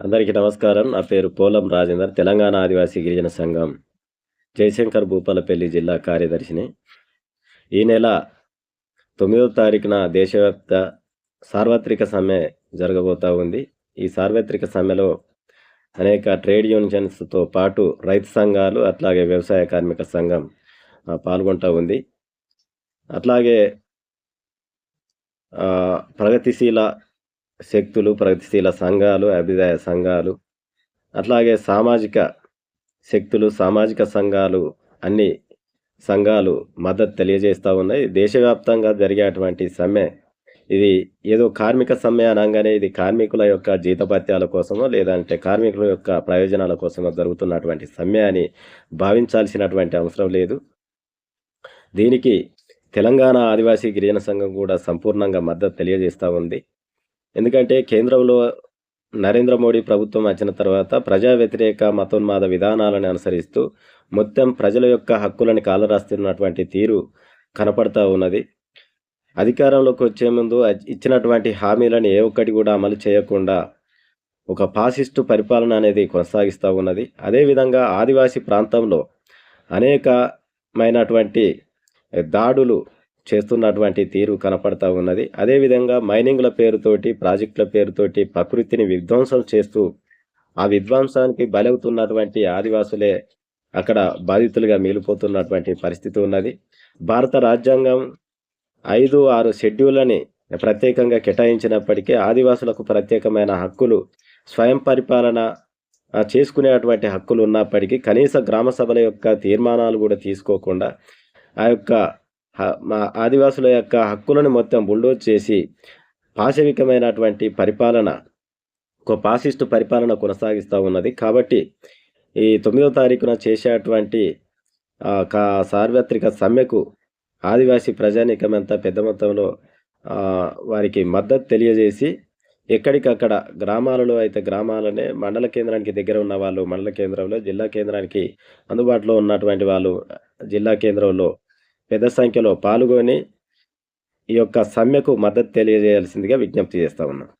అందరికీ నమస్కారం. నా పేరు పోలం రాజేందర్ తెలంగాణ ఆదివాసీ గిరిజన సంఘం జయశంకర్ భూపాలపల్లి జిల్లా కార్యదర్శిని. ఈ నెల తొమ్మిదవ తారీఖున దేశవ్యాప్త సార్వత్రిక సమ్మె జరగబోతూ ఉంది. ఈ సార్వత్రిక సమ్మెలో అనేక ట్రేడ్ యూనియన్స్తో పాటు రైతు సంఘాలు అట్లాగే వ్యవసాయ కార్మిక సంఘం పాల్గొంటూ పాల్గొంటా ఉంది. అట్లాగే ప్రగతిశీల శక్తులు ప్రగతిశీల సంఘాలు అభ్యుదయ సంఘాలు అట్లాగే సామాజిక శక్తులు సామాజిక సంఘాలు అన్ని సంఘాలు మద్దతు తెలియజేస్తూ ఉన్నాయి. దేశవ్యాప్తంగా జరిగేటువంటి సమ్మె ఇది ఏదో కార్మిక సమ్మె అనగానే ఇది కార్మికుల యొక్క జీతభత్యాల కోసమో లేదంటే కార్మికుల యొక్క ప్రయోజనాల కోసమో జరుగుతున్నటువంటి సమ్మె అని భావించాల్సినటువంటి అవసరం లేదు. దీనికి తెలంగాణ ఆదివాసీ గిరిజన సంఘం కూడా సంపూర్ణంగా మద్దతు తెలియజేస్తూ ఉంది. ఎందుకంటే కేంద్రంలో నరేంద్ర మోడీ ప్రభుత్వం వచ్చిన తర్వాత ప్రజా వ్యతిరేక మతోన్మాద విధానాలను అనుసరిస్తూ మొత్తం ప్రజల యొక్క హక్కులను కాలరాస్తున్నటువంటి తీరు కనపడతా ఉన్నది. అధికారంలోకి వచ్చే ముందు ఇచ్చినటువంటి హామీలను ఏ ఒక్కటి కూడా అమలు చేయకుండా ఒక ఫాసిస్టు పరిపాలన అనేది కొనసాగిస్తూ ఉన్నది. అదేవిధంగా ఆదివాసీ ప్రాంతంలో అనేకమైనటువంటి దాడులు చేస్తున్నటువంటి తీరు కనపడతా ఉన్నది. అదేవిధంగా మైనింగ్ల పేరుతోటి ప్రాజెక్టుల పేరుతోటి ప్రకృతిని విధ్వంసం చేస్తూ ఆ విధ్వంసానికి బలవుతున్నటువంటి ఆదివాసులే అక్కడ బాధితులుగా మిగిలిపోతున్నటువంటి పరిస్థితి ఉన్నది. భారత రాజ్యాంగం ఐదు ఆరు షెడ్యూళ్ళని ప్రత్యేకంగా కేటాయించినప్పటికీ ఆదివాసులకు ప్రత్యేకమైన హక్కులు స్వయం పరిపాలన చేసుకునేటువంటి హక్కులు ఉన్నప్పటికీ కనీస గ్రామ సభల యొక్క తీర్మానాలు కూడా తీసుకోకుండా ఆ యొక్క మా ఆదివాసుల యొక్క హక్కులను మొత్తం బుల్డోజ్ చేసి పాశవికమైనటువంటి పరిపాలన ఒక పాసిస్టు పరిపాలన కొనసాగిస్తూ ఉన్నది. కాబట్టి ఈ తొమ్మిదో తారీఖున చేసేటువంటి కా- సార్వత్రిక సమ్మెకు ఆదివాసీ ప్రజానీకమంతా పెద్ద మొత్తంలో వారికి మద్దతు తెలియజేసి ఎక్కడికక్కడ గ్రామాలలో అయితే గ్రామాలనే మండల కేంద్రానికి దగ్గర ఉన్న వాళ్ళు మండల కేంద్రంలో జిల్లా కేంద్రానికి అందుబాటులో ఉన్నటువంటి వాళ్ళు జిల్లా కేంద్రంలో పెద్ద సంఖ్యలో పాల్గొని ఈ యొక్క సమ్మెకు మద్దతు తెలియజేయాల్సిందిగా విజ్ఞప్తి చేస్తా ఉన్నాం.